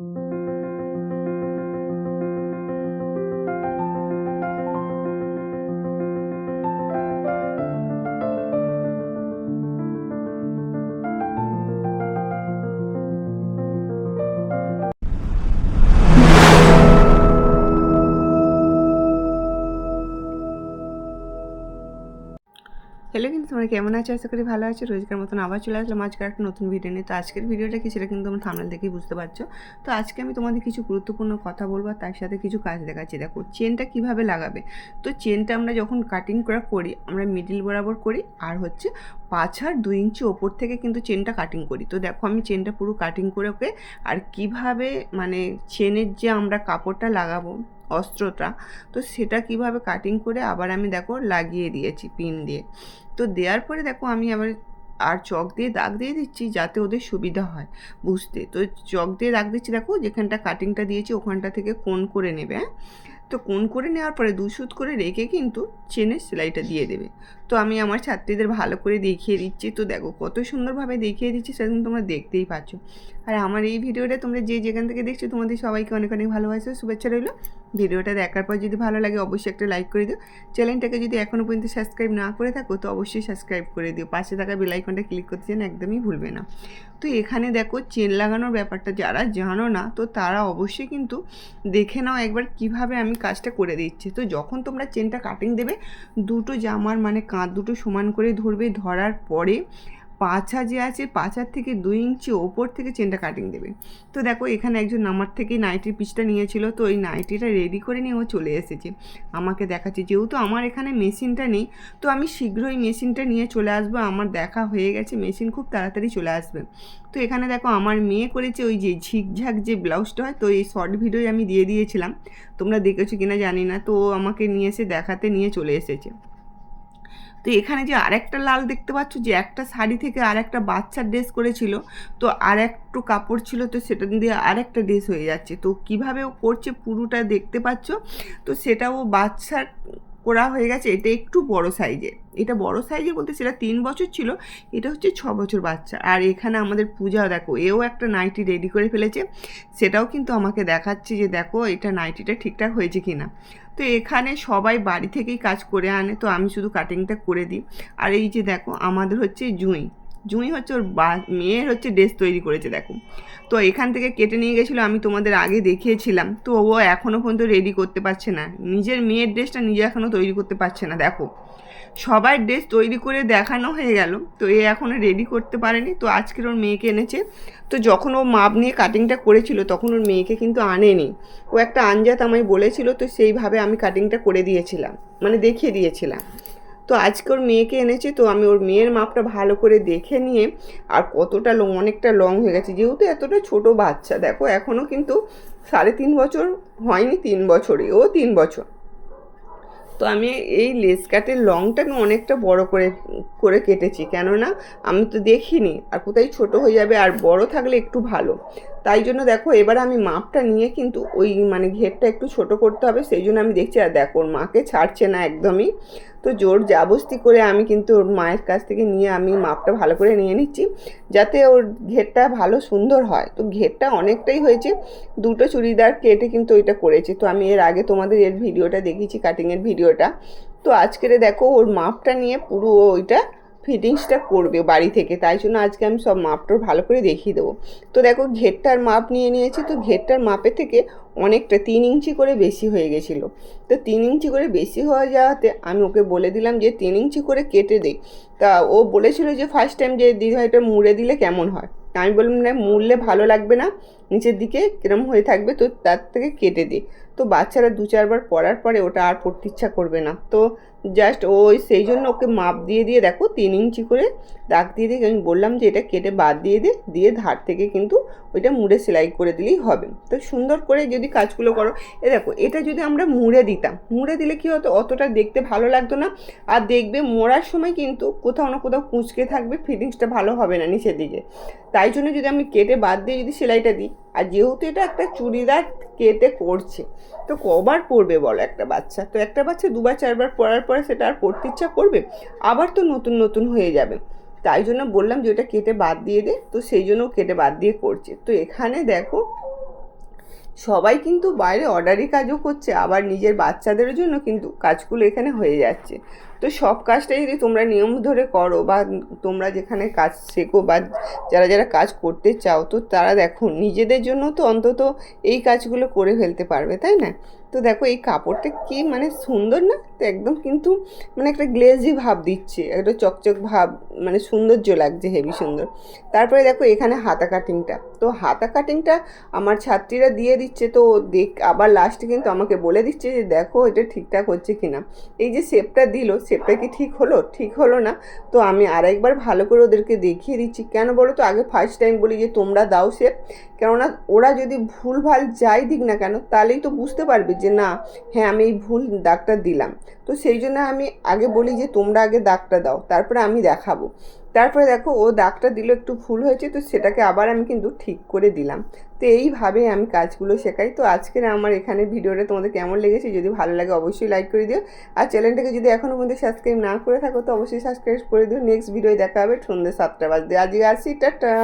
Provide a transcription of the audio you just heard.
thank you hello কিন্তু তোমরা কেমন আছো? আশা করি ভালো আছো। রোজকার মতন আবার চলে আসলাম আজকে একটা নতুন ভিডিও নিয়ে। তো আজকের ভিডিওটা কি সেটা কিন্তু তোমরা থামনাল দেখেই বুঝতে পারছ। তো আজকে আমি তোমাদের কিছু গুরুত্বপূর্ণ কথা বলব তার সাথে কিছু কাজ দেখাচ্ছি। দেখো চেনটা কীভাবে লাগাবে? তো চেনটা আমরা যখন কাটিং করা করি, আমরা মিডিল বরাবর করি আর হচ্ছে পাঁচ আর দুই ইঞ্চি ওপর থেকে কিন্তু চেনটা কাটিং করি। তো দেখো আমি চেনটা পুরো কাটিং করে ওকে আর কীভাবে মানে চেনের যে আমরা কাপড়টা লাগাবো, অস্ত্রটা, তো সেটা কীভাবে কাটিং করে আবার আমি দেখো লাগিয়ে দিয়েছি পিন দিয়ে। তো দেওয়ার পরে দেখো আমি আবার আর চক দিয়ে দাগ দিয়ে দিচ্ছি যাতে ওদের সুবিধা হয় বুঝতে। তো চক দিয়ে দাগ দিচ্ছি দেখো যেখানটা কাটিংটা দিয়েছি ওখানটা থেকে কোন করে নেবে হ্যাঁ? তো কোন করে নেওয়ার পরে দু সুত করে রেখে কিন্তু চেনের সেলাইটা দিয়ে দেবে। তো আমি আমার ছাত্রীদের ভালো করে দেখিয়ে দিচ্ছি। তো দেখো কত সুন্দরভাবে দেখিয়ে দিচ্ছি কিন্তু তোমরা দেখতেই পাচ্ছ। আর আমার এই ভিডিওটা তোমরা যে যেখান থেকে দেখছ তোমাদের সবাইকে অনেক অনেক ভালোবাসা, শুভেচ্ছা রইল। ভিডিওটা দেখার পর যদি ভালো লাগে অবশ্যই একটা লাইক করে দিও। চ্যানেলটাকে যদি এখনও পর্যন্ত সাবস্ক্রাইব না করে থাকো তো অবশ্যই সাবস্ক্রাইব করে দিও। পাশে থাকা বেল আইকনটা ক্লিক করতে যেন একদমই ভুলবে না। তো এখানে দেখো চেন লাগানোর ব্যাপারটা যারা জানো না তো তারা অবশ্যই কিন্তু দেখে নাও একবার কীভাবে আমি কাজটা করে দিচ্ছি। তো যখন তোমরা চেনটা কাটিং দেবে, দুটো জামার মানে কাঁধ দুটো সমান করে ধরবে, ধরার পরে পাছা যে আছে, পাছার থেকে দুই ইঞ্চি ওপর থেকে চেনটা কাটিং দেবে। তো দেখো, এখানে একজন আমার থেকে নাইটির পিসটা নিয়েছিল, তো ওই নাইটিটা রেডি করে নিয়ে ও চলে এসেছে। আমাকে দেখাচ্ছে, যেহেতু আমার এখানে মেশিনটা নেই, তো আমি শীঘ্রই মেশিনটা নিয়ে চলে আসব, আমার দেখা হয়ে গেছে মেশিন খুব তাড়াতাড়ি চলে আসবে। তো এখানে দেখো, আমার মেয়ে করেছে ওই যে ঝিকঝাক যে ব্লাউজটা হয়, তো এই শর্ট ভিডিও আমি দিয়ে দিয়েছিলাম। তোমরা দেখেছ কিনা জানি না, তো আমাকে নিয়ে এসে দেখাতে নিয়ে চলে এসেছে। তো এখানে যে আরেকটা লাল দেখতে পাচ্ছ যে একটা শাড়ি থেকে আরেকটা বাচ্চার ড্রেস করেছিল, তো আর একটু কাপড় ছিল, তো সেটা দিয়ে আরেকটা ড্রেস হয়ে যাচ্ছে। তো কীভাবে ও করছে পুরোটা দেখতে পাচ্ছ? তো সেটা ও বাচ্চার করা হয়ে গেছে, এটা একটু বড় সাইজের এটা বড় সাইজের বলতে সেটা তিন বছর ছিল, এটা হচ্ছে ছ বছর বাচ্চা। আর এখানে আমাদের পূজা, দেখো, এও একটা নাইটি রেডি করে ফেলেছে। সেটাও কিন্তু আমাকে দেখাচ্ছে যে, দেখো, এটা নাইটিটা ঠিকঠাক হয়েছে কি না তো এখানে সবাই বাড়ি থেকেই কাজ করে আনে, তো আমি শুধু কাটিংটা করে দিই। আর এই যে, দেখো, আমাদের হচ্ছে জুঁই। জুঁই হচ্ছে ওর বা, মেয়ের হচ্ছে ড্রেস তৈরি করেছে, দেখো। তো এখান থেকে কেটে নিয়ে গেছিল, আমি তোমাদের আগে দেখিয়েছিলাম। তো ও এখনও পর্যন্ত রেডি করতে পারছে না। নিজের মেয়ের ড্রেসটা নিজে এখনও তৈরি করতে পারছে না, দেখো। সবার ড্রেস তৈরি করে দেখানো হয়ে গেল, তো এ এখনও রেডি করতে পারেনি। তো আজকের ওর মেয়েকে এনেছে। তো যখন ও মাপ নিয়ে কাটিংটা করেছিল, তখন ওর মেয়েকে কিন্তু আনেনি। ও একটা আঞ্জাত আমায় বলেছিল, তো সেইভাবে আমি কাটিংটা করে দিয়েছিলাম মানে দেখিয়ে দিয়েছিলাম। তো আজকে ওর মেয়েকে এনেছে, তো আমি ওর মেয়ের মাপটা ভালো করে দেখে নিয়ে আর কতটা লং, অনেকটা লং হয়ে গেছে। যেহেতু এতটা ছোট বাচ্চা, দেখো এখনও কিন্তু সাড়ে তিন বছর হয়নি, তিন বছরে, ও তিন বছর। তো আমি এই লেস কাটের লংটা আমি অনেকটা বড় করে করে কেটেছি। কেননা আমি তো দেখিনি, আর কোথায় ছোট হয়ে যাবে আর বড় থাকলে একটু ভালো। তাই জন্য দেখো, এবার আমি মাপটা নিয়ে কিন্তু ওই মানে ঘেরটা একটু ছোট করতে হবে, সেই জন্য আমি দেখছি, আর দেখো মাকে ছাড়ছে না একদমই। তো জোর জাবস্তি করে আমি কিন্তু ওর মায়ের কাছ থেকে নিয়ে আমি মাপটা ভালো করে নিয়ে নিচ্ছি, যাতে ওর ঘেরটা ভালো সুন্দর হয়। তো ঘেরটা অনেকটাই হয়েছে, দুটো চুড়িদার কেটে কিন্তু ওইটা করেছি। তো আমি এর আগে তোমাদের এর ভিডিওটা দেখিয়েছি কাটিংয়ের ভিডিওটা। তো আজকের দেখো, ওর মাপটা নিয়ে পুরো ওইটা ফিটিংসটা করবে বাড়ি থেকে, তাই জন্য আজকে আমি সব মাপটা ভালো করে দেখিয়ে দেবো। তো দেখো ঘেরটার মাপ নিয়ে নিয়েছি, তো ঘেরটার মাপের থেকে অনেকটা তিন ইঞ্চি করে বেশি হয়ে গেছিল। তো তিন ইঞ্চি করে বেশি হওয়া যাওয়াতে আমি ওকে বলে দিলাম যে, তিন ইঞ্চি করে কেটে দে। তা ও বলেছিল যে, ফার্স্ট টাইম যে দিদিভাইটা মুড়ে দিলে কেমন হয়? আমি বললাম, না, মুড়লে ভালো লাগবে না, নিচের দিকে কিরম হয়ে থাকবে, তো তার থেকে কেটে দিই তো বাচ্চারা দু চারবার পরার পরে ওটা আর পড়তে ইচ্ছা করবে না। তো জাস্ট ওই সেই জন্য ওকে মাপ দিয়ে দিয়ে দেখো তিন ইঞ্চি করে দাগ দিয়ে দিয়ে আমি বললাম যে এটা কেটে বাদ দিয়ে দে, দিয়ে ধার থেকে কিন্তু ওইটা মুড়ে সেলাই করে দিলেই হবে। তো সুন্দর করে যদি কাজগুলো করো, এ দেখো এটা যদি আমরা মুড়ে দিতাম, মুড়ে দিলে কী হতো? অতটা দেখতে ভালো লাগতো না। আর দেখবে মোড়ার সময় কিন্তু কোথাও না কোথাও কুঁচকে থাকবে, ফিটিংসটা ভালো হবে না নিচের দিকে। তাই জন্য যদি আমি কেটে বাদ দিয়ে যদি সেলাইটা দিই, আর যেহেতু এটা একটা চুড়িদার কেটে করছে? তো কবার পড়বে বলো একটা বাচ্চা? তো একটা বাচ্চা দুবার, চারবার পড়ার পরে সেটা আর পড়তে ইচ্ছা করবে? আবার তো নতুন নতুন হয়ে যাবে। তাই জন্য বললাম যে ওটা কেটে বাদ দিয়ে দে। তো সেই জন্য কেটে বাদ দিয়ে করছে। তো এখানে দেখো, সবাই কিন্তু বাইরে অর্ডারি কাজও করছে, আবার নিজের বাচ্চাদের জন্য কিন্তু কাজগুলো এখানে হয়ে যাচ্ছে। তো সব কাজটাই যদি তোমরা নিয়ম ধরে করো বা তোমরা যেখানে কাজ শেখো বা যারা যারা কাজ করতে চাও, তো তারা দেখো নিজেদের জন্য তো অন্তত এই কাজগুলো করে ফেলতে পারবে, তাই না? তো দেখো এই কাপড়টা কি মানে সুন্দর না? তো একদম কিন্তু মানে একটা গ্লেজি ভাব দিচ্ছে, একটা চকচক ভাব মানে সৌন্দর্য লাগছে হেভি সুন্দর। তারপরে দেখো এখানে হাতা কাটিংটা তো হাতা কাটিংটা আমার ছাত্রীরা দিয়ে দিচ্ছে, তো দেখ, আবার লাস্টে কিন্তু আমাকে বলে দিচ্ছে যে, দেখো এটা ঠিকঠাক হচ্ছে কি না এই যে শেপটা দিল শেপটা কি ঠিক হলো? ঠিক হলো না। তো আমি আরেকবার ভালো করে ওদেরকে দেখিয়ে দিচ্ছি। কেন বলো তো? আগে ফার্স্ট টাইম বলি যে, তোমরা দাও শেপ কেননা ওরা যদি ভুলভাল যাই দিক না কেন, তাহলেই তো বুঝতে পারবে যে, না হ্যাঁ আমি এই ভুল দাগটা দিলাম। তো সেই জন্য আমি আগে বলি যে, তোমরা আগে দাগটা দাও। তারপরে আমি দেখাবো। তারপরে দেখো, ও দাগটা দিল, একটু ভুল হয়েছে, তো সেটাকে আবার আমি কিন্তু ঠিক করে দিলাম। তো এইভাবে আমি কাজগুলো শেখাই। তো আজকের আমার এখানে ভিডিওটা তোমাদের কেমন লেগেছে, যদি ভালো লাগে অবশ্যই লাইক করে দিও। আর চ্যানেলটাকে যদি এখনও পর্যন্ত সাবস্ক্রাইব না করে থাকো, তো অবশ্যই সাবস্ক্রাইব করে দিও। নেক্সট ভিডিও দেখা হবে সন্ধ্যে সাতটা বাজতে। আজকে আসি টাটা!